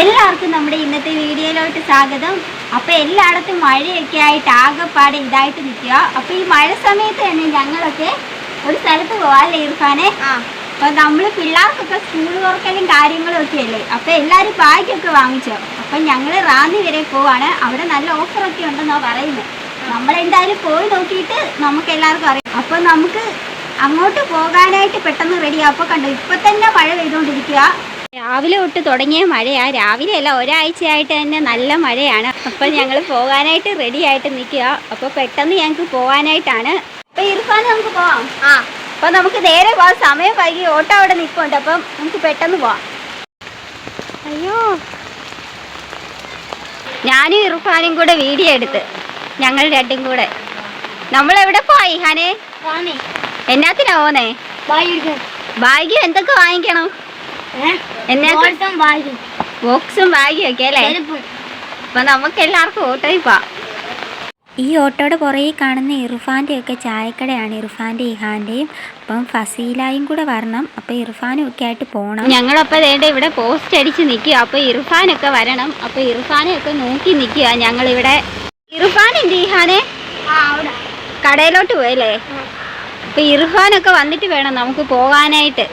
എല്ലാവർക്കും നമ്മുടെ ഇന്നത്തെ വീഡിയോയിലോട്ട് സ്വാഗതം. അപ്പോൾ എല്ലായിടത്തും മഴയൊക്കെ ആയിട്ട് ആകെപ്പാടെ ഇതായിട്ട് നിൽക്കുക. അപ്പോൾ ഈ മഴ സമയത്ത് തന്നെ ഞങ്ങളൊക്കെ ഒരു സ്ഥലത്ത് പോകാല്ലേ ഇർഫാനെ? അപ്പോൾ നമ്മൾ പിള്ളേർക്കൊക്കെ സ്കൂൾ വർക്കലും കാര്യങ്ങളും ഒക്കെ അല്ലേ? അപ്പോൾ എല്ലാവരും ബാഗൊക്കെ വാങ്ങിച്ചോ? അപ്പം ഞങ്ങൾ റാന്നി വരെ പോവാണ്. അവിടെ നല്ല ഓഫറൊക്കെ ഉണ്ടെന്നാണ് പറയുന്നത് നമ്മളെന്തായാലും പോയി നോക്കിയിട്ട് നമുക്ക് എല്ലാവർക്കും അറിയാം. അപ്പോൾ നമുക്ക് അങ്ങോട്ട് പോകാനായിട്ട് പെട്ടെന്ന് റെഡിയാ അപ്പോൾ കണ്ടോ ഇപ്പം തന്നെ മഴ പെയ്തുകൊണ്ടിരിക്കുക രാവിലെ തൊട്ട് തുടങ്ങിയ മഴയാ. രാവിലെ അല്ല ഒരാഴ്ചയായിട്ട് തന്നെ നല്ല മഴയാണ്. അപ്പം ഞങ്ങൾ പോകാനായിട്ട് റെഡി ആയിട്ട് നിൽക്കുക. അപ്പോൾ പെട്ടെന്ന് ഞങ്ങൾക്ക് പോകാനായിട്ടാണ്. അപ്പോൾ ഇർഫാൻ നമുക്ക് പോവാം. ആ അപ്പോൾ നമുക്ക് നേരെ പോകാം സമയം വൈകി ഓട്ടോ അവിടെ നിൽപ്പുണ്ട്. അപ്പം നമുക്ക് പെട്ടെന്ന് പോവാം. അയ്യോ. ഞാനും ഇർഫാനും കൂടെ വീഡിയോ എടുത്ത്. ഞങ്ങൾ രണ്ടും കൂടെ. നമ്മൾ എവിടെ പോയി ഹനെ? എന്നാത്തിനാ പോന്നേ? ഭാഗ്യം എന്തൊക്കെ വാങ്ങിക്കണം? ബോക്സും ബാഗും ഒക്കെ അല്ലേ? അപ്പൊ നമുക്ക് എല്ലാവർക്കും ഓട്ടോയിൽ പോവാം ഈ ഓട്ടോയുടെ പുറകെ കാണുന്ന ഇർഫാന്റെ ഒക്കെ ചായക്കടയാണ് ഇർഫാന്റെ ഇഹാന്റെയും അപ്പം ഫസീലായും കൂടെ വരണം. അപ്പം ഇർഫാനും ഒക്കെ ആയിട്ട് പോകണം ഞങ്ങളപ്പോൾ വേണ്ട ഇവിടെ പോസ്റ്റ് അടിച്ച് നിൽക്കുക അപ്പോൾ ഇർഫാനൊക്കെ വരണം. അപ്പോൾ ഇർഫാനെ ഒക്കെ നോക്കി നിൽക്കുക ഞങ്ങളിവിടെ. ഇർഫാൻ എന്ത് ഇഹാനെ കടയിലോട്ട് പോയല്ലേ? അപ്പോൾ ഇർഫാനൊക്കെ വന്നിട്ട് വേണം നമുക്ക് പോകാനായിട്ട്.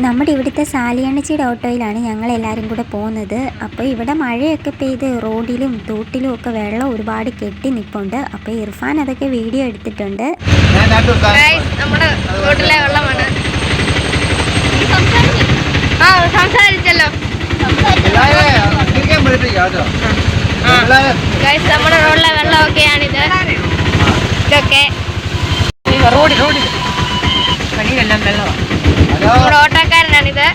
നമ്മുടെ ഇവിടുത്തെ സാലിയണ്ണച്ചിയുടെ ഓട്ടോയിലാണ് ഞങ്ങൾ എല്ലാവരും കൂടെ പോകുന്നത്. അപ്പോൾ ഇവിടെ മഴയൊക്കെ പെയ്ത് റോഡിലും തോട്ടിലും ഒക്കെ വെള്ളം ഒരുപാട് കെട്ടി നിൽപ്പുണ്ട് അപ്പോൾ ഇർഫാൻ അതൊക്കെ വീഡിയോ എടുത്തിട്ടുണ്ട്. നമ്മുടെ റോഡിലെ വെള്ളമാണ്. ആ സംസാരിച്ചല്ലോ. നമ്മുടെ റോഡിലെ വെള്ളമൊക്കെയാണിത്. ഇതൊക്കെ. റോഡിൽ റോഡിൽ. വെള്ളമാണ് ഓട്ടോക്കാരനാണിത്.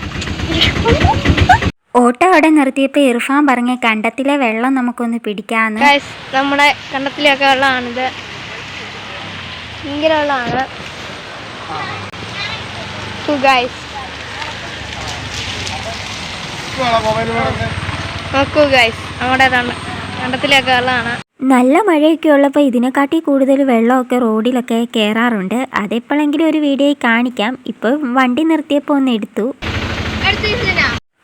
ഓട്ടോ അവിടെ നിർത്തിയപ്പോൾ ഇർഫാൻ പറഞ്ഞ കണ്ടത്തിലെ വെള്ളം നമുക്കൊന്ന് പിടിക്കാന്ന്. നമ്മുടെ കണ്ടത്തിലൊക്കെ വെള്ളമാണിത്. ഭയങ്കര വെള്ളമാണ്. നോക്കൂ ഗൈസ് നമ്മുടെ കണ്ടത്തിലൊക്കെ വെള്ളമാണ്. നല്ല മഴയൊക്കെ ഉള്ളപ്പോൾ ഇതിനെക്കാട്ടി കൂടുതൽ വെള്ളമൊക്കെ റോഡിലൊക്കെ കയറാറുണ്ട് അതെപ്പോഴെങ്കിലും ഒരു വീഡിയോയിൽ കാണിക്കാം. ഇപ്പോൾ വണ്ടി നിർത്തിയപ്പോൾ ഒന്ന് എടുത്തു.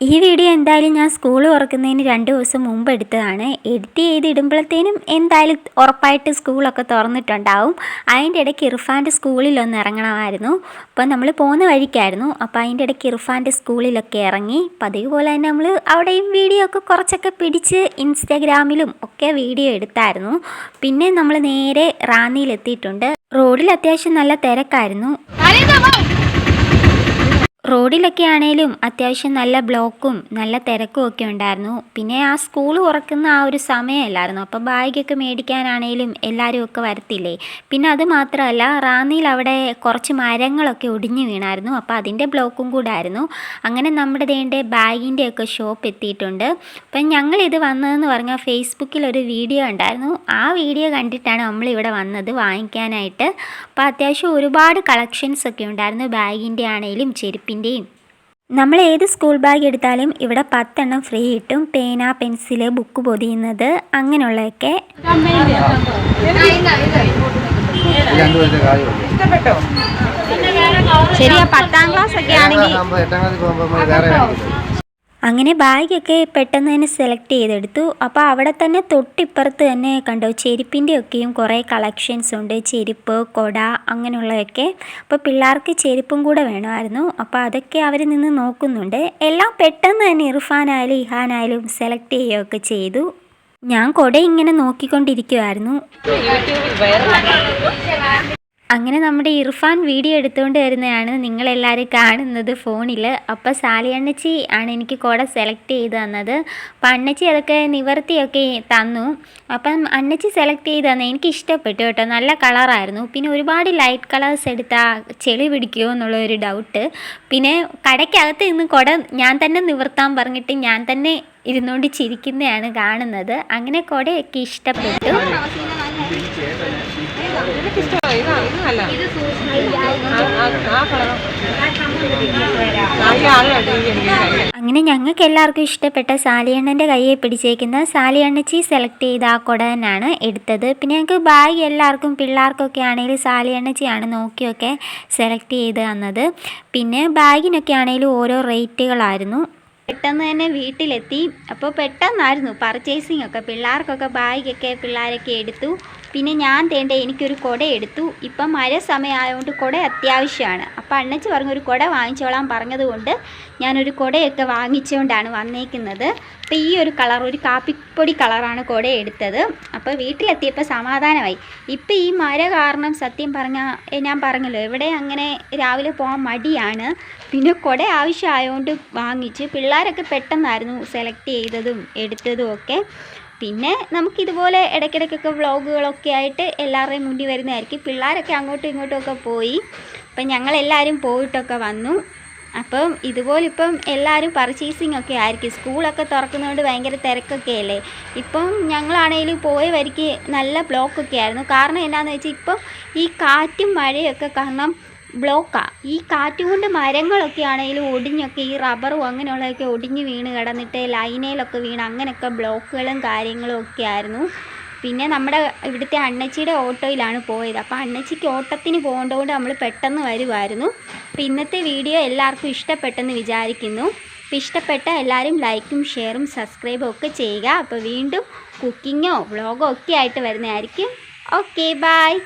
ഈ വീഡിയോ എന്തായാലും ഞാൻ സ്കൂൾ തുറക്കുന്നതിന് രണ്ട് ദിവസം മുമ്പ് എടുത്തതാണ്. എഡിറ്റ് ചെയ്ത് ഇടുമ്പോഴത്തേനും എന്തായാലും ഉറപ്പായിട്ട് സ്കൂളൊക്കെ തുറന്നിട്ടുണ്ടാവും. അതിന്റെ ഇടയ്ക്ക് ഇർഫാന്റെ സ്കൂളിലൊന്ന് ഇറങ്ങണമായിരുന്നു. അപ്പോൾ നമ്മൾ പോകുന്ന വഴിക്കായിരുന്നു. അപ്പോൾ അതിന്റെ ഇടയ്ക്ക് ഇർഫാന്റെ സ്കൂളിലൊക്കെ ഇറങ്ങി. പതിവ് തന്നെ നമ്മൾ അവിടെയും വീഡിയോ ഒക്കെ കുറച്ചൊക്കെ പിടിച്ച് ഇൻസ്റ്റാഗ്രാമിലും ഒക്കെ വീഡിയോ എടുത്തായിരുന്നു. പിന്നെ നമ്മൾ നേരെ റാന്നിയിലെത്തിയിട്ടുണ്ട്. റോഡിൽ അത്യാവശ്യം നല്ല തിരക്കായിരുന്നു. റോഡിലൊക്കെ ആണേലും അത്യാവശ്യം നല്ല ബ്ലോക്കും നല്ല തിരക്കും ഒക്കെ ഉണ്ടായിരുന്നു. പിന്നെ ആ സ്കൂൾ തുറക്കുന്ന ആ ഒരു സമയമല്ലായിരുന്നു അപ്പോൾ ബാഗൊക്കെ മേടിക്കാനാണേലും എല്ലാവരും ഒക്കെ വരത്തില്ലേ? പിന്നെ അത് മാത്രമല്ല റാന്നിയിൽ അവിടെ കുറച്ച് മരങ്ങളൊക്കെ ഒടിഞ്ഞു വീണായിരുന്നു. അപ്പോൾ അതിന്റെ ബ്ലോക്കും കൂടെ ആയിരുന്നു അങ്ങനെ നമ്മുടെ ദേണ്ട ബാഗിന്റെ ഒക്കെ ഷോപ്പ് എത്തിയിട്ടുണ്ട്. അപ്പം ഞങ്ങളിത് വന്നതെന്ന് പറഞ്ഞാൽ ഫേസ്ബുക്കിൽ ഒരു വീഡിയോ ഉണ്ടായിരുന്നു. ആ വീഡിയോ കണ്ടിട്ടാണ് നമ്മളിവിടെ വന്നത് വാങ്ങിക്കാനായിട്ട്. അപ്പോൾ അത്യാവശ്യം ഒരുപാട് കളക്ഷൻസ് ഒക്കെ ഉണ്ടായിരുന്നു ബാഗിന്റെ ആണേലും ചെരുപ്പിന്റെയും നമ്മൾ ഏത് സ്കൂൾ ബാഗ് എടുത്താലും ഇവിടെ പത്തെണ്ണം ഫ്രീ കിട്ടും. പേന പെൻസിൽ ബുക്ക് പൊതിയുന്നത് അങ്ങനെയുള്ളതൊക്കെ. ശരിയാ പത്താം ക്ലാസ് ഒക്കെ ആണെങ്കിൽ അങ്ങനെ ബാഗൊക്കെ പെട്ടെന്ന് തന്നെ സെലക്ട് ചെയ്തെടുത്തു. അപ്പോൾ അവിടെ തന്നെ തൊട്ടിപ്പുറത്ത് തന്നെ കണ്ടോ ചെരുപ്പിന്റെ ഒക്കെയും കുറേ കളക്ഷൻസ് ഉണ്ട്. ചെരുപ്പ് കൊട അങ്ങനെയുള്ളതൊക്കെ. അപ്പോൾ പിള്ളേർക്ക് ചെരുപ്പും കൂടെ വേണമായിരുന്നു. അപ്പോൾ അതൊക്കെ അവർ നിന്ന് നോക്കുന്നുണ്ട്. എല്ലാം പെട്ടെന്ന് തന്നെ ഇർഫാനായാലും ഇഹാനായാലും സെലക്ട് ചെയ്യുകയൊക്കെ ചെയ്തു. ഞാൻ കൊട ഇങ്ങനെ നോക്കിക്കൊണ്ടിരിക്കുമായിരുന്നു അങ്ങനെ നമ്മുടെ ഇർഫാൻ വീഡിയോ എടുത്തുകൊണ്ട് വരുന്നതാണ് നിങ്ങളെല്ലാവരും കാണുന്നത് ഫോണിൽ അപ്പോൾ സാലി അണ്ണച്ചി ആണ് എനിക്ക് കുട സെലക്ട് ചെയ്ത് തന്നത്. അപ്പം അണ്ണച്ചി അതൊക്കെ നിവർത്തിയൊക്കെ തന്നു. അപ്പം അണ്ണച്ചി സെലക്ട് ചെയ്ത് തന്നെ എനിക്ക് ഇഷ്ടപ്പെട്ടു കേട്ടോ. നല്ല കളറായിരുന്നു. പിന്നെ ഒരുപാട് ലൈറ്റ് കളേഴ്സ് എടുത്താൽ ചെളി പിടിക്കുമോ എന്നുള്ള ഒരു ഡൗട്ട്. പിന്നെ കടയ്ക്കകത്ത് നിന്ന് കുട ഞാൻ തന്നെ നിവർത്താൻ പറഞ്ഞിട്ട് ഞാൻ തന്നെ ഇരുന്നുകൊണ്ട് ചിരിക്കുന്നതാണ് കാണുന്നത്. അങ്ങനെ കുടയൊക്കെ ഇഷ്ടപ്പെട്ടു. അങ്ങനെ ഞങ്ങൾക്ക് എല്ലാവർക്കും ഇഷ്ടപ്പെട്ട സാലിയണ്ണന്റെ കയ്യെ പിടിച്ചേക്കുന്ന സാലിയണ്ണച്ചി സെലക്ട് ചെയ്ത ആ കുട തന്നെയാണ് എടുത്തത്. പിന്നെ ഞങ്ങൾക്ക് ബാഗ് എല്ലാവർക്കും പിള്ളേർക്കൊക്കെ ആണെങ്കിലും സാലിയണ്ണച്ചിയാണ് നോക്കിയൊക്കെ സെലക്ട് ചെയ്ത് തന്നത്. പിന്നെ ബാഗിനൊക്കെ ആണെങ്കിലും ഓരോ റേറ്റുകളായിരുന്നു പെട്ടെന്ന് തന്നെ വീട്ടിലെത്തി. അപ്പോൾ പെട്ടെന്നായിരുന്നു പർച്ചേസിങ് ഒക്കെ. പിള്ളേർക്കൊക്കെ ബാഗൊക്കെ പിള്ളേരൊക്കെ എടുത്തു. പിന്നെ ഞാൻ തേണ്ട എനിക്കൊരു കുട എടുത്തു. ഇപ്പം മഴ സമയമായതുകൊണ്ട് കുട അത്യാവശ്യമാണ്. അപ്പോൾ അണ്ണച്ചി പറഞ്ഞൊരു കുട വാങ്ങിച്ചോളാൻ പറഞ്ഞതുകൊണ്ട് ഞാനൊരു കുടയൊക്കെ വാങ്ങിച്ചുകൊണ്ടാണ് വന്നേക്കുന്നത്. അപ്പോൾ ഈ ഒരു കളർ ഒരു കാപ്പിപ്പൊടി കളറാണ് കുട എടുത്തത്. അപ്പോൾ വീട്ടിലെത്തിയപ്പോൾ സമാധാനമായി. ഇപ്പം ഈ മഴ കാരണം സത്യം പറഞ്ഞാൽ ഞാൻ പറഞ്ഞല്ലോ എവിടെ അങ്ങനെ രാവിലെ പോകാൻ മടിയാണ്. പിന്നെ കുട ആവശ്യമായതുകൊണ്ട് വാങ്ങിച്ച് പിള്ളേരൊക്കെ പെട്ടെന്നായിരുന്നു സെലക്ട് ചെയ്തതും എടുത്തതും ഒക്കെ. പിന്നെ നമുക്കിതുപോലെ ഇടയ്ക്കിടയ്ക്കൊക്കെ വ്ളോഗുകളൊക്കെ ആയിട്ട് എല്ലാവരുടെയും മുന്നിൽ വരുന്നതായിരിക്കും. പിള്ളേരൊക്കെ അങ്ങോട്ടും ഇങ്ങോട്ടുമൊക്കെ പോയി. അപ്പം ഞങ്ങളെല്ലാവരും പോയിട്ടൊക്കെ വന്നു. അപ്പം ഇതുപോലെ ഇപ്പം എല്ലാവരും പർച്ചേസിംഗ് ഒക്കെ ആയിരിക്കും. സ്കൂളൊക്കെ തുറക്കുന്നതുകൊണ്ട് ഭയങ്കര തിരക്കൊക്കെ അല്ലേ? ഇപ്പം ഞങ്ങളാണെങ്കിലും പോയ വരിക്ക് നല്ല ബ്ലോക്കൊക്കെ ആയിരുന്നു. കാരണം എന്താണെന്ന് വെച്ചാൽ ഇപ്പം ഈ കാറ്റും മഴയൊക്കെ കാരണം ബ്ലോക്കാണ് ഈ കാറ്റ് കൊണ്ട് മരങ്ങളൊക്കെ ആണെങ്കിലും ഒടിഞ്ഞൊക്കെ ഈ റബ്ബറും അങ്ങനെയുള്ളതൊക്കെ ഒടിഞ്ഞ് വീണ് കിടന്നിട്ട് ലൈനയിലൊക്കെ വീണ് അങ്ങനെയൊക്കെ ബ്ലോക്കുകളും കാര്യങ്ങളും ഒക്കെ ആയിരുന്നു പിന്നെ നമ്മുടെ ഇവിടുത്തെ അണ്ണച്ചിയുടെ ഓട്ടോയിലാണ് പോയത്. അപ്പോൾ അണ്ണച്ചിക്ക് ഓട്ടത്തിന് പോകേണ്ടതുകൊണ്ട് നമ്മൾ പെട്ടെന്ന് വരുമായിരുന്നു അപ്പോൾ ഇന്നത്തെ വീഡിയോ എല്ലാവർക്കും ഇഷ്ടപ്പെട്ടെന്ന് വിചാരിക്കുന്നു. അപ്പോൾ ഇഷ്ടപ്പെട്ട എല്ലാവരും ലൈക്കും ഷെയറും സബ്സ്ക്രൈബും ഒക്കെ ചെയ്യുക. അപ്പോൾ വീണ്ടും കുക്കിങ്ങോ വ്ളോഗോ ഒക്കെ ആയിട്ട് വരുന്നതായിരിക്കും. Okay bye